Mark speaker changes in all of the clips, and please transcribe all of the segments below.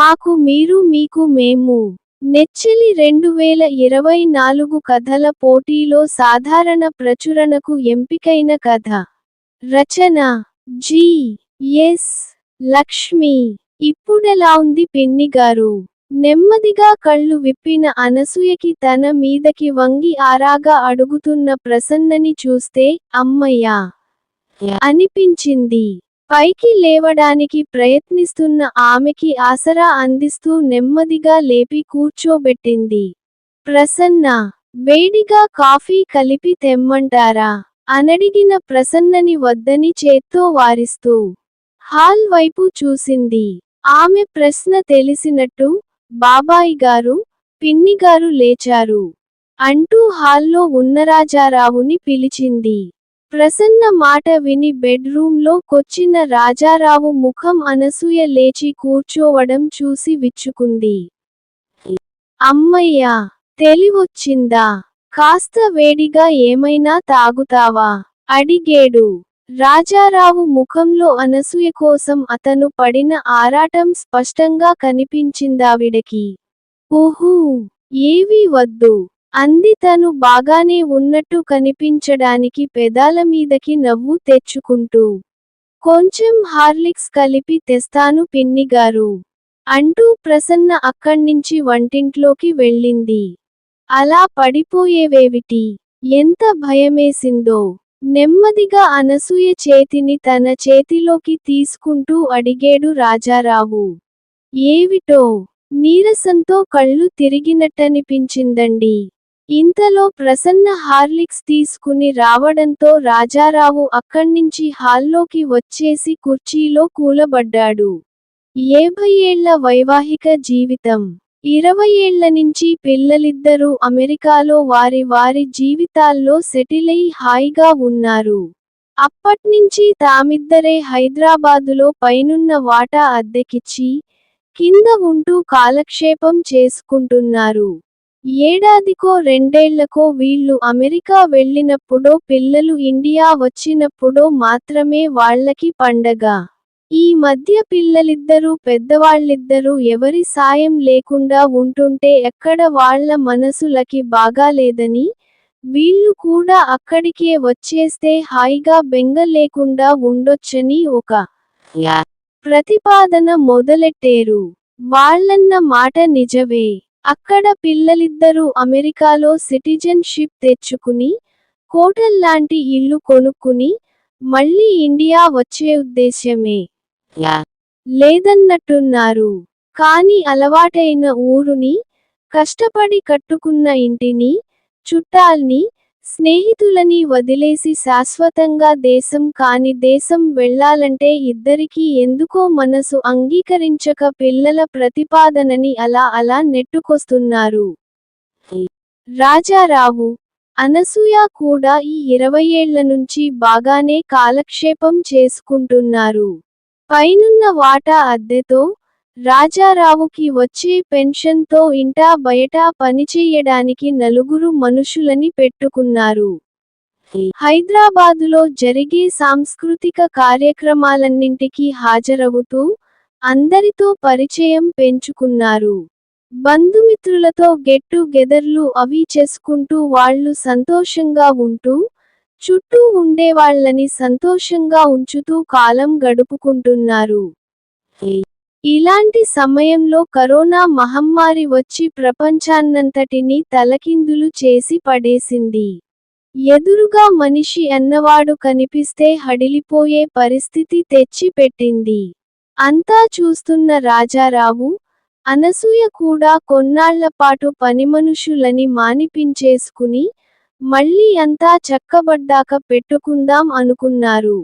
Speaker 1: మాకు మీరు మీకు మేము. నెచ్చెలి రెండు వేల ఇరవై నాలుగు కథల పోటీలో సాధారణ ప్రచురణకు ఎంపికైన కథ. రచన జి. ఎస్. లక్ష్మి. ఇప్పుడెలా ఉంది పిన్ని గారు నెమ్మదిగా కళ్ళు విప్పిన అనసూయకి తన మీదకి వంగి ఆరాగా అడుగుతున్న ప్రసన్నని చూస్తే అమ్మయ్యా! అనిపించింది. పైకి లేవడానికి ప్రయత్నిస్తున్న ఆమెకి ఆసరా అందిస్తూ నెమ్మదిగా లేపి కూర్చోబెట్టింది. ప్రసన్న వేడిగా కాఫీ కలిపి తెమ్మంటారా అనడిగిన ప్రసన్నని వద్దని చేత్తో వారిస్తూ హాల్ వైపు చూసింది. ఆమె ప్రశ్న తెలిసినట్టు బాబాయి గారు పిన్నిగారు లేచారు అంటూ హాల్లో ఉన్నరాజారావుని పిలిచింది. ప్రసన్న మాట విని బెడ్రూంలో కొచ్చిన రాజారావు ముఖం అనసూయ లేచి కూర్చోవడం చూసి విచ్చుకుంది. అమ్మయ్యా తెలివొచ్చిందా? కాస్త వేడిగా ఏమైనా తాగుతావా అడిగేడు. రాజారావు ముఖంలో అనసూయ కోసం అతను పడిన ఆరాటం స్పష్టంగా కనిపించిందావిడకి. ఊహూ ఏవీ వద్దు. అంది తను బాగానే ఉన్నట్టు కనిపించడానికి పెదాల మీదకి నవ్వు తెచ్చుకుంటూ. కొంచెం హార్లిక్స్ కలిపి తెస్తాను పిన్నిగారు అంటూ ప్రసన్న అక్కడ్నించి వంటింట్లోకి వెళ్ళింది. అలా పడిపోయేవేవిటి? ఎంత భయమేసిందో. నెమ్మదిగా అనసూయ చేతిని తన చేతిలోకి తీసుకుంటూ అడిగేడు రాజారావు. ఏవిటో? నీరసంతో కళ్ళు తిరిగినట్టనిపించిందండి. ఇంతలో ప్రసన్న హార్లిక్స్ తీసుకుని రావడంతో రాజారావు అక్కడ్నించి హాల్లోకి వచ్చేసి కుర్చీలో కూలబడ్డాడు. ఏభై ఏళ్ళ వైవాహిక జీవితం. ఇరవై ఏళ్ళ నుంచి పిల్లలిద్దరూ అమెరికాలో వారి వారి జీవితాల్లో సెటిలై హాయిగా ఉన్నారు. అప్పట్నుంచి తామిద్దరే హైదరాబాదులో పైనున్న వాటా అద్దెకిచ్చి కింద ఉంటూ కాలక్షేపం చేసుకుంటున్నారు. ఏడాదికో రెండేళ్ళకో వీళ్ళు అమెరికా వెళ్ళినప్పుడో పిల్లలు ఇండియా వచ్చినప్పుడో మాత్రమే వాళ్ళకి పండగ. ఈ మధ్య పిల్లలిద్దరూ పెద్దవాళ్ళిద్దరూ ఎవరి సాయం లేకుండా ఉంటుంటే ఎక్కడ వాళ్ళ మనసులకి బాగాలేదని వీళ్ళు కూడా అక్కడికే వచ్చేస్తే హాయిగా బెంగ లేకుండా ఉండొచ్చని ఒక ప్రతిపాదన మొదలెట్టేరు. వాళ్ళన్న మాట నిజవే అక్కడ పిల్లలిద్దరూ అమెరికాలో సిటిజన్షిప్ తెచ్చుకుని కోటల్లాంటి ఇల్లు కొనుక్కుని మళ్ళీ ఇండియా వచ్చే ఉద్దేశ్యమే. లేదన్నట్టున్నారు. కాని అలవాటైన ఊరుని కష్టపడి కట్టుకున్న ఇంటిని చుట్టాల్ని స్నేహితులని వదిలేసి శాశ్వతంగా దేశం కాని దేశం వెళ్ళాలంటే ఇద్దరికీ ఎందుకో మనసు అంగీకరించక పిల్లల ప్రతిపాదనని అలా అలా నెట్టుకొస్తున్నారు. రాజారావు అనసూయ కూడా ఈ ఇరవై ఏళ్ళ నుంచి బాగానే కాలక్షేపం చేసుకుంటున్నారు. పైనున్న వాటా అద్దెతో రాజారావుకి వచ్చే పెన్షన్తో ఇంటా బయటా పనిచేయడానికి నలుగురు మనుషులని పెట్టుకున్నారు. హైదరాబాదులో జరిగే సాంస్కృతిక కార్యక్రమాలన్నింటికీ హాజరవుతూ అందరితో పరిచయం పెంచుకున్నారు. బంధుమిత్రులతో గెట్టు గెదర్లు అవి చేసుకుంటూ వాళ్ళు సంతోషంగా ఉంటూ చుట్టూ ఉండేవాళ్ళని సంతోషంగా ఉంచుతూ కాలం గడుపుకుంటున్నారు. ఇలాంటి సమయంలో కరోనా మహమ్మారి వచ్చి ప్రపంచాన్నంతటినీ తలకిందులు చేసి పడేసింది. ఎదురుగా మనిషి అన్నవాడు కనిపిస్తే హడిలిపోయే పరిస్థితి తెచ్చిపెట్టింది. అంతా చూస్తున్న రాజారావు అనసూయ కూడా కొన్నాళ్ళపాటు పనిమనుషులని మానిపించేసుకుని మళ్ళీ అంతా చక్కబడ్డాక పెట్టుకుందాం అనుకున్నారు.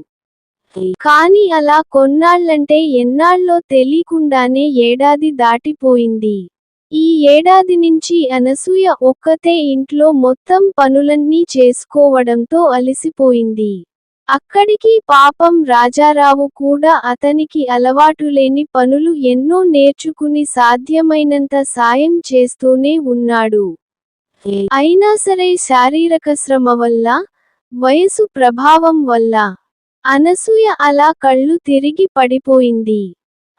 Speaker 1: కాని అలా కొన్నాళ్ళంటే ఎన్నాళ్ళో తెలీకుండానే ఏడాది దాటిపోయింది. ఈ ఏడాది నుంచి అనసూయ ఒక్కతే ఇంట్లో మొత్తం పనులన్నీ చేసుకోవడంతో అలిసిపోయింది. అక్కడికి పాపం రాజారావు కూడా అతనికి అలవాటులేని పనులు ఎన్నో నేర్చుకుని సాధ్యమైనంత సాయం చేస్తూనే ఉన్నాడు. అయినా సరే శారీరక శ్రమ వల్ల వయసు ప్రభావం వల్ల అనసూయ అలా కళ్ళు తిరిగి పడిపోయింది.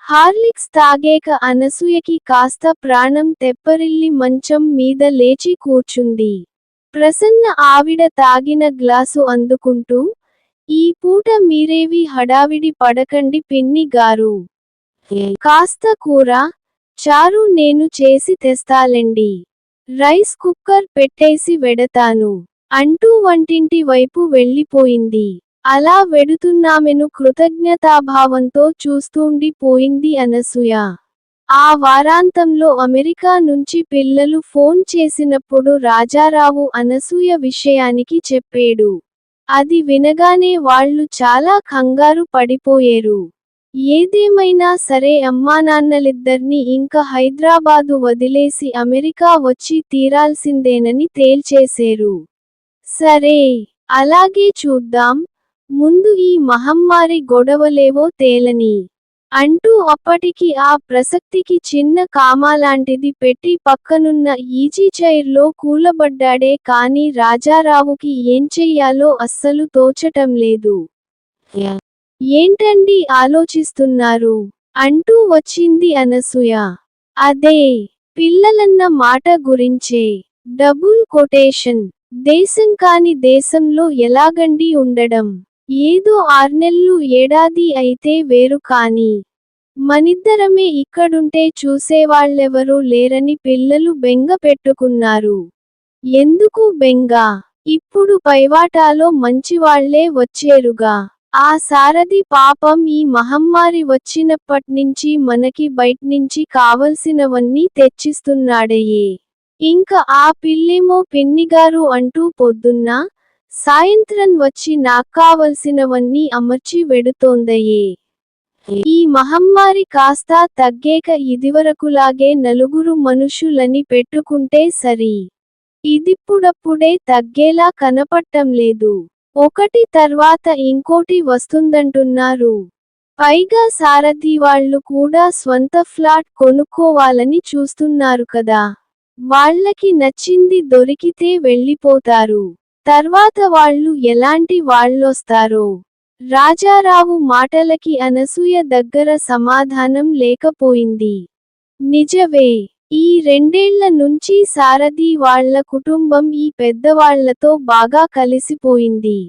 Speaker 1: హార్లిక్స్ తాగేక అనసూయకి కాస్త ప్రాణం తెప్పరిల్లి మంచం మీద లేచి కూర్చుంది. ప్రసన్న ఆవిడ తాగిన గ్లాసు అందుకుంటూ ఈ పూట మీరేవి హడావిడి పడకండి పిన్ని గారు. కాస్త కూర చారు నేను చేసి తెస్తాలండి. రైస్ కుక్కర్ పెట్టేసి వెడతాను. అంటూ వంటింటి వైపు వెళ్ళిపోయింది. అలా వెడుతున్నామెను కృతజ్ఞతాభావంతో చూస్తూండి పోయింది అనసూయ. ఆ వారాంతంలో అమెరికా నుంచి పిల్లలు ఫోన్ చేసినప్పుడు రాజారావు అనసూయ విషయానికి చెప్పేడు. అది వినగానే వాళ్ళు చాలా కంగారు పడిపోయేరు. ఏదేమైనా సరే అమ్మానాన్నలిద్దర్నీ ఇంకా హైదరాబాదు వదిలేసి అమెరికా వచ్చి తీరాల్సిందేనని తేల్చేసేరు. సరే అలాగే చూద్దాం ముందు ఈ మహమ్మారి గొడవలేవో తేలని. అంటూ అప్పటికి ఆ ప్రసక్తికి చిన్న కామాలాంటిది పెట్టి పక్కనున్న ఈజీ చైర్లో కూలబడ్డాడే కాని రాజారావుకి ఏం చెయ్యాలో అస్సలు తోచటం లేదు. ఏంటండి ఆలోచిస్తున్నారు? అంటూ వచ్చింది అనసూయ. అదే పిల్లలన్న మాట గురించే. Double quotation. దేశం కాని దేశంలో ఎలాగండి ఉండడం? ఏదో ఆర్నెల్లు ఏడాది అయితే వేరు కాని. మనిద్దరమే ఇక్కడుంటే చూసేవాళ్ళెవరూ లేరని పిల్లలు బెంగ పెట్టుకున్నారు. ఎందుకు బెంగ? ఇప్పుడు పైవాటాలో మంచివాళ్ళే వచ్చేరుగా. ఆ సారథి పాపం ఈ మహమ్మారి వచ్చినప్పట్నించి మనకి బయట్నించి కావలసినవన్నీ తెచ్చిస్తున్నాడయే. ఇంక ఆ పిల్లేమో పిన్నిగారు అంటూ పొద్దున్న సాయంత్రం వచ్చి నాక్కావలసినవన్నీ అమర్చి వెడుతోందయ్యే. ఈ మహమ్మారి కాస్త తగ్గేక ఇదివరకులాగే నలుగురు మనుషులని పెట్టుకుంటే సరి. ఇదిప్పుడప్పుడే తగ్గేలా కనపట్టం లేదు. ఒకటి తర్వాత ఇంకోటి వస్తుందంటున్నారు. పైగా సారథి వాళ్ళు కూడా స్వంత ఫ్లాట్ కొనుక్కోవాలని చూస్తున్నారు కదా. వాళ్ళకి నచ్చింది దొరికితే వెళ్ళిపోతారు. తర్వాత వాళ్ళు ఎలాంటి వాళ్ళొస్తారో? రాజారావు మాటలకి అనసూయ దగ్గర సమాధానం లేకపోయింది. నిజవే ఈ రెండేళ్ళ నుంచి సారథి వాళ్ళ కుటుంబం ఈ పెద్దవాళ్ళతో బాగా కలిసిపోయింది.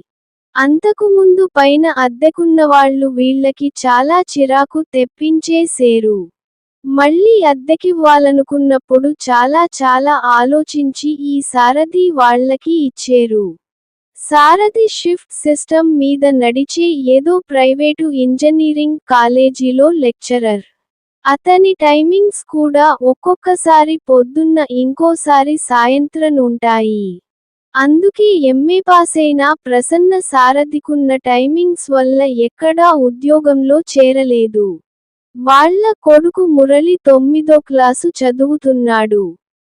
Speaker 1: అంతకుముందు పైన అద్దెకున్నవాళ్ళు వీళ్ళకి చాలా చిరాకు తెప్పించేసేరు మళ్ళీ అద్దెకివ్వాలనుకున్నప్పుడు చాలా చాలా ఆలోచించి ఈ సారథి వాళ్ళకి ఇచ్చేరు. సారథి షిఫ్ట్ సిస్టమ్ మీద నడిచే ఏదో ప్రైవేటు ఇంజనీరింగ్ కాలేజీలో లెక్చరర్. అతని టైమింగ్స్ కూడా ఒక్కొక్కసారి పొద్దున్న ఇంకోసారి సాయంత్రం ఉంటాయి అందుకే ఎంఏ పాసైనా ప్రసన్న సారథికున్న టైమింగ్స్ వల్ల ఎక్కడా ఉద్యోగంలో చేరలేదు. వాళ్ళ కొడుకు మురళి తొమ్మిదో క్లాసు చదువుతున్నాడు.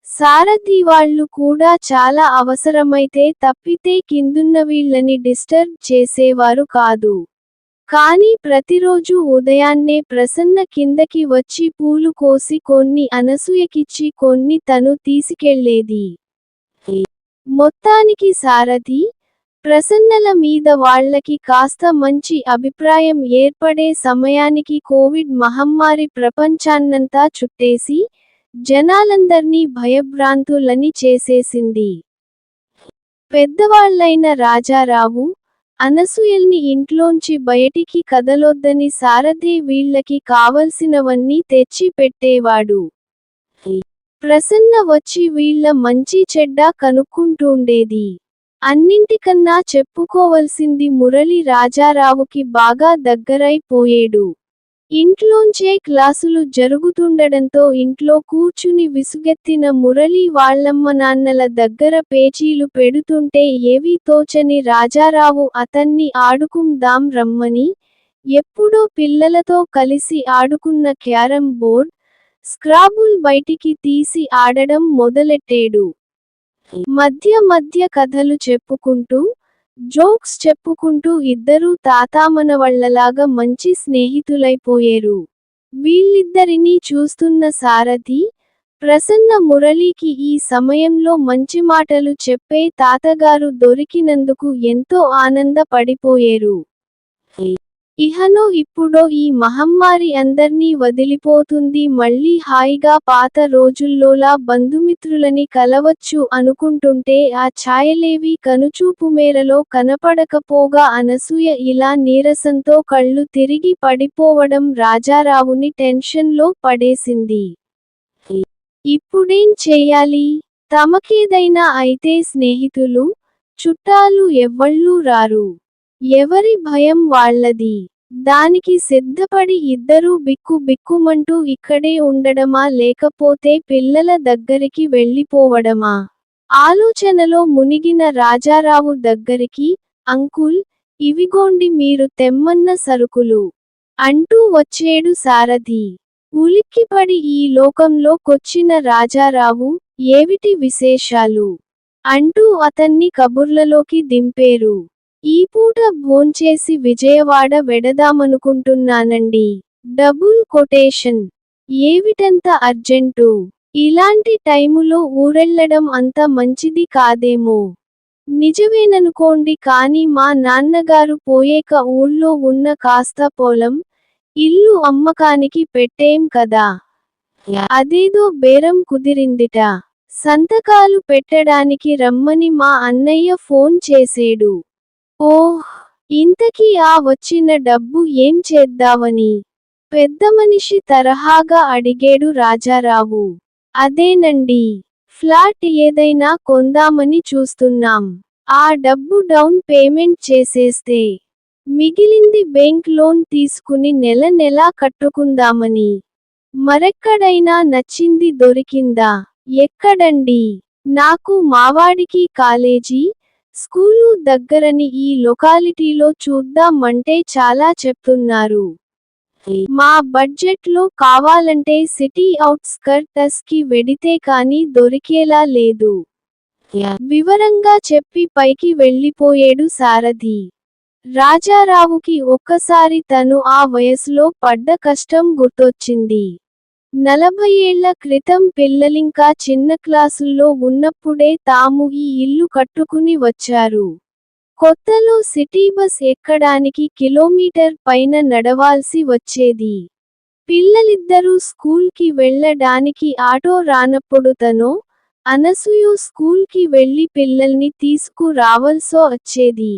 Speaker 1: సారథి వాళ్ళు కూడా చాలా అవసరమైతే తప్పితే కిందున్న వీళ్ళని డిస్టర్బ్ చేసేవారు కాదు. కానీ ప్రతిరోజు ఉదయాన్నే ప్రసన్న కిందకి వచ్చి పూలు కోసి కొన్ని అనసూయకిచ్చి కొన్ని తను తీసుకెళ్ళేది. మొత్తానికి సారథి ప్రసన్నల మీద వాళ్ళకి కాస్త మంచి అభిప్రాయం ఏర్పడే సమయానికి కోవిడ్ మహమ్మారి ప్రపంచాన్నంతా చుట్టేసి జనాలందర్నీ భయభ్రాంతులని చేసేసింది. పెద్దవాళ్ళైన రాజారావు అనసూయల్ని ఇంట్లోంచి బయటికి కదలొద్దని సారథి వీళ్ళకి కావలసినవన్నీ తెచ్చి పెట్టేవాడు. ప్రసన్న వచ్చి వీళ్ళ మంచి చెడ్డ కనుక్కుంటూండేది. అన్నింటికన్నా చెప్పుకోవలసింది మురళి రాజారావుకి బాగా దగ్గరైపోయేడు ఇంట్లోంచే క్లాసులు జరుగుతుండడంతో ఇంట్లో కూర్చుని విసుగెత్తిన మురళి వాళ్ళమ్మ నాన్నల దగ్గర పేచీలు పెడుతుంటే ఏవీ తోచని రాజారావు అతన్ని ఆడుకుందాం రమ్మని ఎప్పుడో పిల్లలతో కలిసి ఆడుకున్న క్యారం బోర్డ్ స్క్రాబుల్ బయటికి తీసి ఆడడం మొదలెట్టేడు. మధ్య మధ్య కథలు చెప్పుకుంటూ జోక్స్ చెప్పుకుంటూ ఇద్దరూ తాతామనవళ్ళలాగా మంచి స్నేహితులైపోయేరు. వీళ్ళిద్దరినీ చూస్తున్న సారథి ప్రసన్న మురళికి ఈ సమయంలో మంచి మాటలు చెప్పే తాతగారు దొరికినందుకు ఎంతో ఆనందపడిపోయేరు. ఇహను ఇప్పుడో ఈ మహమ్మారి అందర్నీ వదిలిపోతుంది మళ్ళీ హాయిగా పాత రోజుల్లోలా బంధుమిత్రులని కలవచ్చు అనుకుంటుంటే ఆ ఛాయలేవి కనుచూపు మేరలో కనపడకపోగా అనసూయ ఇలా నీరసంతో కళ్ళు తిరిగి పడిపోవడం రాజారావుని టెన్షన్లో పడేసింది. ఇప్పుడేం చేయాలి? తమకేదైనా అయితే స్నేహితులు చుట్టాలు ఎవ్వళ్ళూ రారు. ఎవరి భయం వాళ్ళది? దానికి సిద్ధపడి ఇద్దరూ బిక్కు బిక్కుమంటూ ఇక్కడే ఉండడమా లేకపోతే పిల్లల దగ్గరికి వెళ్ళిపోవడమా? ఆలోచనలో మునిగిన రాజారావు దగ్గరికి అంకుల్ ఇవిగోండి మీరు తెమ్మన్న సరుకులు అంటూ వచ్చేడు సారథి. ఉలిక్కిపడి ఈ లోకంలో కొచ్చిన రాజారావు ఏవిటి విశేషాలు? అంటూ అతన్ని కబుర్లలోకి దింపేరు. ఈ పూట భోంచేసి విజయవాడ వెడదామనుకుంటున్నానండి. Double quotation. ఏవిటంత అర్జెంటు? ఇలాంటి టైములో ఊరెళ్ళడం అంత మంచిది కాదేమో? నిజమేననుకోండి కాని మా నాన్నగారు పోయేక ఊళ్ళో ఉన్న కాస్త పొలం ఇల్లు అమ్మకానికి పెట్టేం కదా? అదేదో బేరం కుదిరిందిట. సంతకాలు పెట్టడానికి రమ్మని మా అన్నయ్య ఫోన్ చేసేడు. ఓహ్ ఇంతకీ ఆ వచ్చిన డబ్బు ఏం చేద్దావని పెద్ద మనిషి తరహాగా అడిగాడు రాజారావు. అదేనండి ఫ్లాట్ ఏదైనా కొందామని చూస్తున్నాం. ఆ డబ్బు డౌన్ పేమెంట్ చేసేస్తే మిగిలింది బ్యాంక్ లోన్ తీసుకుని నెల నెలా కట్టుకుందామని. మరెక్కడైనా నచ్చింది దొరికిందా? ఎక్కడండి? నాకు మావాడికి కాలేజీ? స్కూలు దగ్గరని ఈ లొకాలిటీలో చూద్దామంటే చాలా చెప్తున్నారు. మా బడ్జెట్లో కావాలంటే సిటీ అవుట్స్కర్టస్కి వెడితే కానీ దొరికేలా లేదు. వివరంగా చెప్పి పైకి వెళ్ళిపోయేడు సారథి. రాజారావుకి ఒక్కసారి తను ఆ వయసులో పడ్డ కష్టం గుర్తొచ్చింది. నలభై ఏళ్ళ క్రితం పిల్లలింకా చిన్న క్లాసుల్లో ఉన్నప్పుడే తాము ఈ ఇల్లు కట్టుకుని వచ్చారు. కొత్తలో సిటీ బస్ ఎక్కడానికి కిలోమీటర్ పైన నడవాల్సి వచ్చేది. పిల్లలిద్దరూ స్కూల్కి వెళ్ళడానికి ఆటో రానప్పుడు తను అనసూయ స్కూల్కి వెళ్ళి పిల్లల్ని తీసుకురావల్సో వచ్చేది.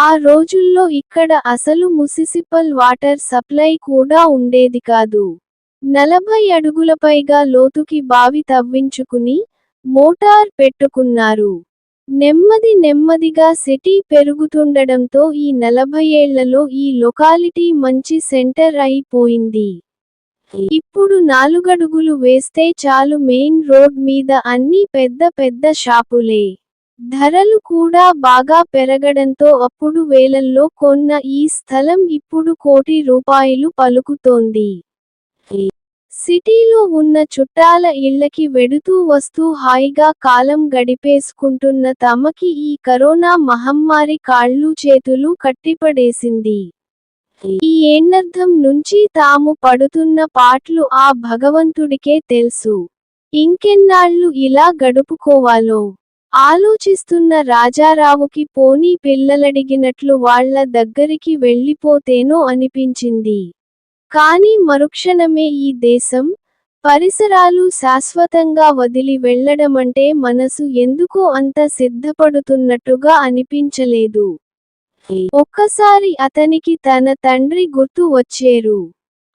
Speaker 1: ఆ రోజుల్లో ఇక్కడ అసలు ముసిసిపల్ వాటర్ సప్లై కూడా ఉండేది కాదు. నలభై అడుగులపైగా లోతుకి బావి తవ్వించుకుని మోటార్ పెట్టుకున్నారు. నెమ్మది నెమ్మదిగా సిటీ పెరుగుతుండడంతో ఈ నలభై ఏళ్ళలో ఈ లొకాలిటీ మంచి సెంటర్ అయిపోయింది. ఇప్పుడు నాలుగడుగులు వేస్తే చాలు మెయిన్ రోడ్ మీద అన్ని పెద్ద పెద్ద షాపులే. ధరలు కూడా బాగా పెరగడంతో అప్పుడు వేలల్లో కొన్న ఈ స్థలం ఇప్పుడు కోటి రూపాయలు పలుకుతోంది. సిటీలో ఉన్న చుట్టాల ఇళ్ళకి వెడుతూ వస్తూ హాయిగా కాలం గడిపేసుకుంటున్న తమకి ఈ కరోనా మహమ్మారి కాళ్ళు చేతులు కట్టిపడేసింది. ఈ ఏన్నర్థం నుంచి తాము పడుతున్న పాట్లు ఆ భగవంతుడికే తెలుసు. ఇంకెన్నాళ్ళు ఇలా గడుపుకోవాలో? ఆలోచిస్తున్న రాజారావుకి పోనీ పిల్లలడిగినట్లు వాళ్ళ దగ్గరికి వెళ్ళిపోతేనో అనిపించింది. కానీ మరుక్షణమే ఈ దేశం పరిసరాలు శాశ్వతంగా వదిలి వెళ్ళడమంటే మనసు ఎందుకో అంత సిద్ధపడుతున్నట్టుగా అనిపించలేదు. ఒక్కసారి అతనికి తన తండ్రి గుర్తు వచ్చేరు.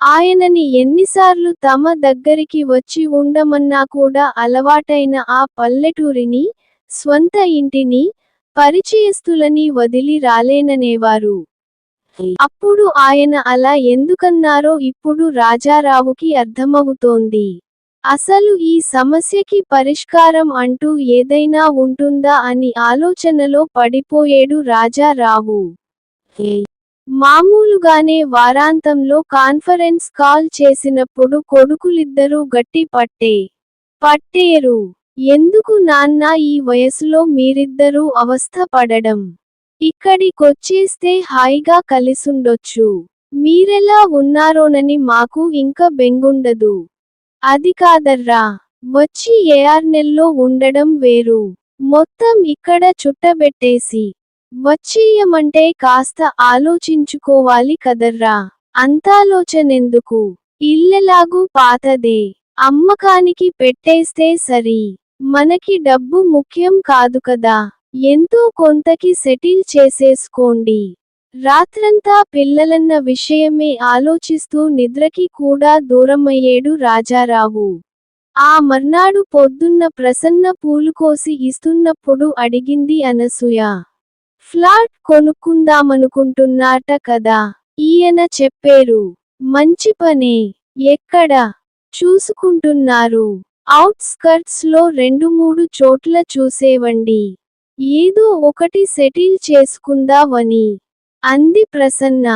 Speaker 1: ఆయనని ఎన్నిసార్లు తమ దగ్గరికి వచ్చి ఉండమన్నా కూడా అలవాటైన ఆ పల్లెటూరిని స్వంత ఇంటిని పరిచయస్తులని వదిలి రాలేననేవారు. అప్పుడు ఆయన అలా ఎందుకన్నారో ఇప్పుడు రాజారావుకి అర్థమవుతోంది. అసలు ఈ సమస్యకి పరిష్కారం అంటూ ఏదైనా ఉంటుందా అని ఆలోచనలో పడిపోయేడు రాజారావు. మామూలుగానే వారాంతంలో కాన్ఫరెన్స్ కాల్ చేసినప్పుడు కొడుకులిద్దరూ గట్టి పట్టే. పట్టేరు. ఎందుకు నాన్న ఈ వయసులో మీరిద్దరూ అవస్థ పడడం ఇక్కడికొచ్చేస్తే హాయిగా కలిసుండొచ్చు. మీరెలా ఉన్నారోనని మాకు ఇంక బెంగుండదు. అది కాదర్రా. వచ్చి ఏఆర్నెల్లో ఉండడం వేరు. మొత్తం ఇక్కడ చుట్టబెట్టేసి. వచ్చేయమంటే కాస్త ఆలోచించుకోవాలి కదర్రా. అంతాలోచనెందుకు? ఇల్లెలాగూ పాతదే. అమ్మకానికి పెట్టేస్తే సరి. మనకి డబ్బు ముఖ్యం కాదు కదా. ఎంతో కొంతకి సెటిల్ చేసేసుకోండి. రాత్రంతా పిల్లలన్న విషయమే ఆలోచిస్తూ నిద్రకి కూడా దూరమయ్యేడు రాజారావు. ఆ మర్నాడు పొద్దున్న ప్రసన్న పూలు కోసి ఇస్తున్నప్పుడు అడిగింది అనసూయ. ఫ్లాట్ కొనుక్కుందామనుకుంటున్నాట కదా ఈయన చెప్పేరు. మంచి పనే. ఎక్కడ? చూసుకుంటున్నారు. అవుట్స్కర్ట్స్లో రెండు మూడు చోట్ల చూసేవండి. ఏదో ఒకటి సెటిల్ చేసుకుందావని అంది ప్రసన్న.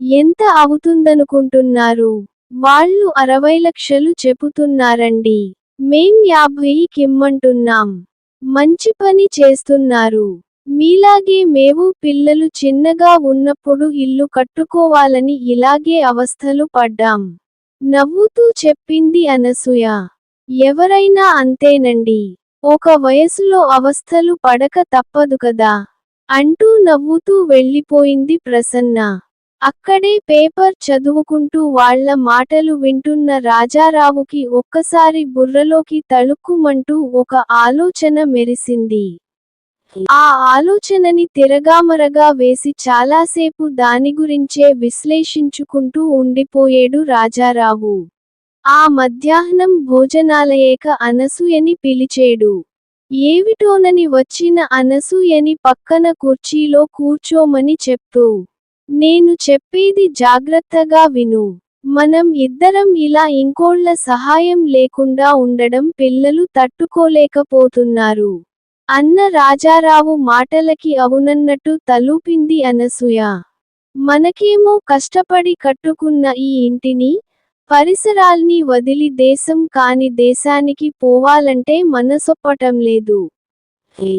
Speaker 1: ఎంత అవుతుందనుకుంటున్నారు? వాళ్ళు అరవై లక్షలు చెబుతున్నారండి. మేం యాభైకిమ్మంటున్నాం. మంచి పని చేస్తున్నారు. మీలాగే మేము పిల్లలు చిన్నగా ఉన్నప్పుడు ఇల్లు కట్టుకోవాలని ఇలాగే అవస్థలు పడ్డాం. నవ్వుతూ చెప్పింది అనసూయ. ఎవరైనా అంతేనండి. ఒక వయసులో అవస్థలు పడక తప్పదు కదా. అంటూ నవ్వుతూ వెళ్ళిపోయింది ప్రసన్న. అక్కడే పేపర్ చదువుకుంటూ వాళ్ళ మాటలు వింటున్న రాజారావుకి ఒక్కసారి బుర్రలోకి తళుక్కుమంటూ ఒక ఆలోచన మెరిసింది. ఆ ఆలోచనని తిరగామరగా వేసి చాలాసేపు దాని గురించే విశ్లేషించుకుంటూ ఉండిపోయేడు రాజారావు. ఆ మధ్యాహ్నం భోజనాలయేక అనసూయని పిలిచేడు. ఏవిటోనని వచ్చిన అనసూయని పక్కన కుర్చీలో కూర్చోమని చెప్తూ నేను చెప్పేది జాగ్రత్తగా విను. మనం ఇద్దరం ఇలా ఇంకోళ్ళ సహాయం లేకుండా ఉండడం పిల్లలు తట్టుకోలేకపోతున్నారు అన్న రాజారావు మాటలకి అవునన్నట్టు తలూపింది అనసూయ. మనకేమో కష్టపడి కట్టుకున్న ఈ ఇంటిని పరిసరాల్ని వదిలి దేశం కాని దేశానికి పోవాలంటే మనసొప్పటం లేదు.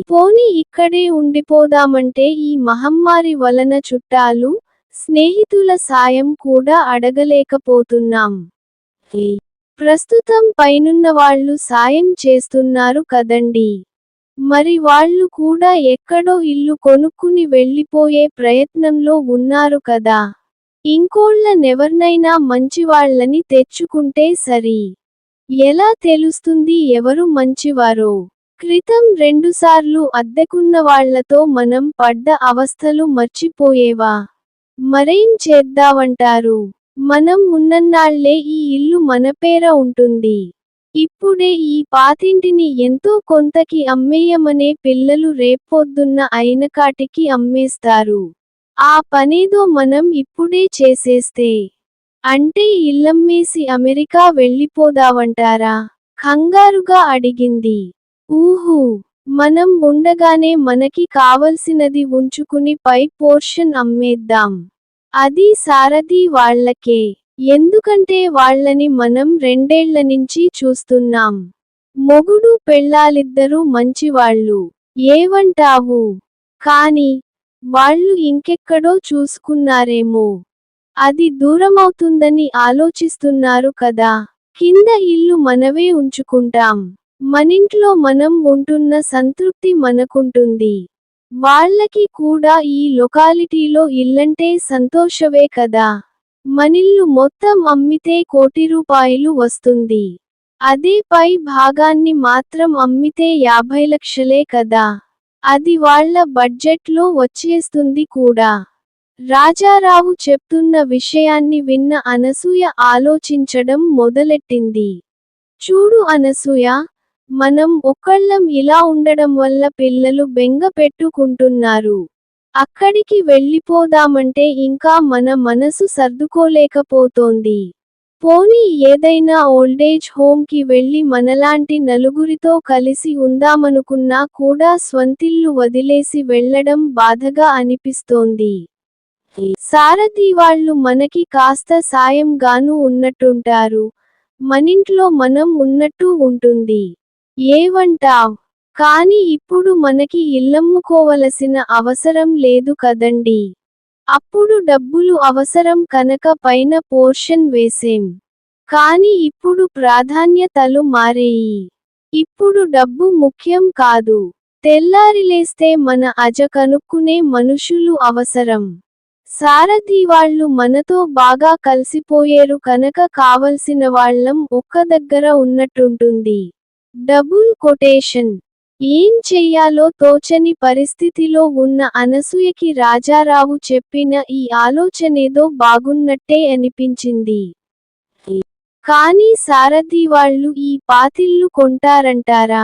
Speaker 1: పోని ఇక్కడే ఉండిపోదామంటే ఈ మహమ్మారి వలన చుట్టాలు స్నేహితుల సాయం కూడా అడగలేకపోతున్నాం. ప్రస్తుతం పైనున్న వాళ్ళు సాయం చేస్తున్నారు కదండీ. మరి వాళ్ళు కూడా ఎక్కడో ఇల్లు కొనుక్కుని వెళ్ళిపోయే ప్రయత్నంలో ఉన్నారు కదా. ఇంకోళ్ళనెవర్నైనా మంచివాళ్ళని తెచ్చుకుంటే సరి. ఎలా తెలుస్తుంది ఎవరు మంచివారో? క్రితం రెండుసార్లు అద్దెకున్నవాళ్ళతో మనం పడ్డ అవస్థలు మర్చిపోయేవా? మరేం చేద్దావంటారు? మనం ఉన్నన్నాళ్ళే ఈ ఇల్లు మన పేర ఉంటుంది. ఇప్పుడే ఈ పాతింటిని ఎంతో కొంతకి అమ్మేయమనే పిల్లలు రేపొద్దున్న అయినకాటికి అమ్మేస్తారు. ఆ పనేదో మనం ఇప్పుడే చేసేస్తే. అంటే ఇల్లమ్మేసి అమెరికా వెళ్ళిపోదావంటారా? కంగారుగా అడిగింది. ఊహూ మనం ఉండగానే మనకి కావలసినది ఉంచుకుని పై పోర్షన్ అమ్మేద్దాం. అది సారథి వాళ్ళకే. ఎందుకంటే వాళ్ళని మనం రెండేళ్ళ నుంచి చూస్తున్నాం. మొగుడు పెళ్ళాలిద్దరూ మంచివాళ్ళు. ఏవంటావు? కాని వాళ్ళు ఇంకెక్కడో చూసుకున్నారేమో. అది దూరమవుతుందని ఆలోచిస్తున్నారు కదా. కింద ఇల్లు మనవే ఉంచుకుంటాం. మనింట్లో మనం ఉంటున్న సంతృప్తి మనకుంటుంది. వాళ్ళకి కూడా ఈ లొకాలిటీలో ఇల్లంటే సంతోషవే కదా. మనిల్లు మొత్తం అమ్మితే కోటి రూపాయలు వస్తుంది. అదే పై భాగాన్ని మాత్రం అమ్మితే యాభై లక్షలే కదా. అది వాళ్ళ బడ్జెట్లో వచ్చేస్తుంది కూడా. రాజారావు చెప్తున్న విషయాన్ని విన్న అనసూయ ఆలోచించడం మొదలెట్టింది. చూడు అనసూయ మనం ఒక్కళ్ళం ఇలా ఉండడం వల్ల పిల్లలు బెంగ పెట్టుకుంటున్నారు. అక్కడికి వెళ్ళిపోదామంటే ఇంకా మన మనసు సర్దుకోలేకపోతోంది. పోనీ ఏదైనా ఓల్డేజ్ హోమ్కి వెళ్ళి మనలాంటి నలుగురితో కలిసి ఉందామనుకున్నా కూడా స్వంతిల్లు వదిలేసి వెళ్ళడం బాధగా అనిపిస్తోంది. సారథి వాళ్ళు మనకి కాస్త సాయం గాను ఉన్నట్టుంటారు. మనింట్లో మనం ఉన్నట్టు ఉంటుంది. ఏవంటావ్ కాని ఇప్పుడు మనకి ఇల్లమ్ముకోవలసిన అవసరం లేదు కదండీ. అప్పుడు డబ్బులు అవసరం కనుక పైన పోర్షన్ వేసేం. కాని ఇప్పుడు ప్రాధాన్యతలు మారేయి. ఇప్పుడు డబ్బు ముఖ్యం కాదు. తెల్లారిలేస్తే మన అజ కనుక్కునే మనుషులు అవసరం. సారథి వాళ్ళు మనతో బాగా కలిసిపోయేరు కనుక కావలసిన వాళ్ళం ఒక్క దగ్గర ఉన్నట్టుంటుంది. Double quotation. ఏం చెయ్యాలో తోచని పరిస్థితిలో ఉన్న అనసూయకి రాజారావు చెప్పిన ఈ ఆలోచనేదో బాగున్నట్టే అనిపించింది. కానీ సారథి వాళ్ళు ఈ పాతిళ్ళు కొంటారంటారా?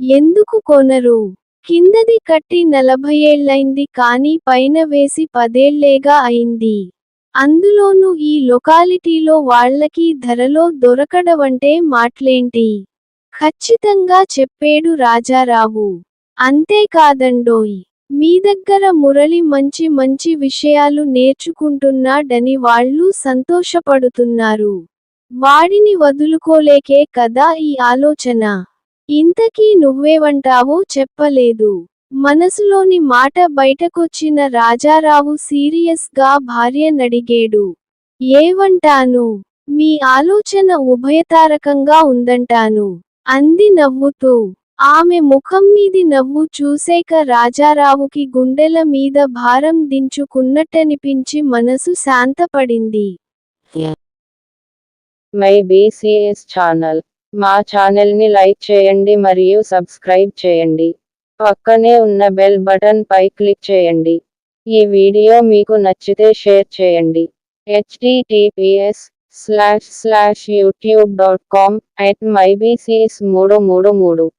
Speaker 1: ఎందుకు కొనరు? కిందది కట్టి నలభయేళ్ళైంది కానీ పైన వేసి పదేళ్ళేగా అయింది. అందులోనూ ఈ లొకాలిటీలో వాళ్ళకి ధరలో దొరకడవంటే మాట్లేంటి? ఖచ్చితంగా చెప్పేడు రాజారావు. అంతేకాదండోయ్ మీ దగ్గర మురళి మంచి మంచి విషయాలు నేర్చుకుంటున్నాడని వాళ్ళు సంతోషపడుతున్నారు. వాడిని వదులుకోలేకే కదా ఈ ఆలోచన. ఇంతకీ నువ్వేవంటావో చెప్పలేదు. మనసులోని మాట బయటకొచ్చిన రాజారావు సీరియస్గా భార్య భార్యనడిగేడు ఏవంటాను? మీ ఆలోచన ఉభయతారకంగా ఉందంటాను. అంది నవ్వుతూ. ఆమె ముఖం మీది నవ్వు చూసేక రాజారావుకి గుండెల మీద భారం దించుకున్నట్టనిపించి మనసు శాంతపడింది.
Speaker 2: My BCs channel. మా ఛానల్ని లైక్ చేయండి మరియు సబ్స్క్రైబ్ చేయండి. పక్కనే ఉన్న బెల్ బటన్ పై క్లిక్ చేయండి. ఈ వీడియో మీకు నచ్చితే షేర్ చేయండి. HTTPS slash slash youtube.com at mybcs333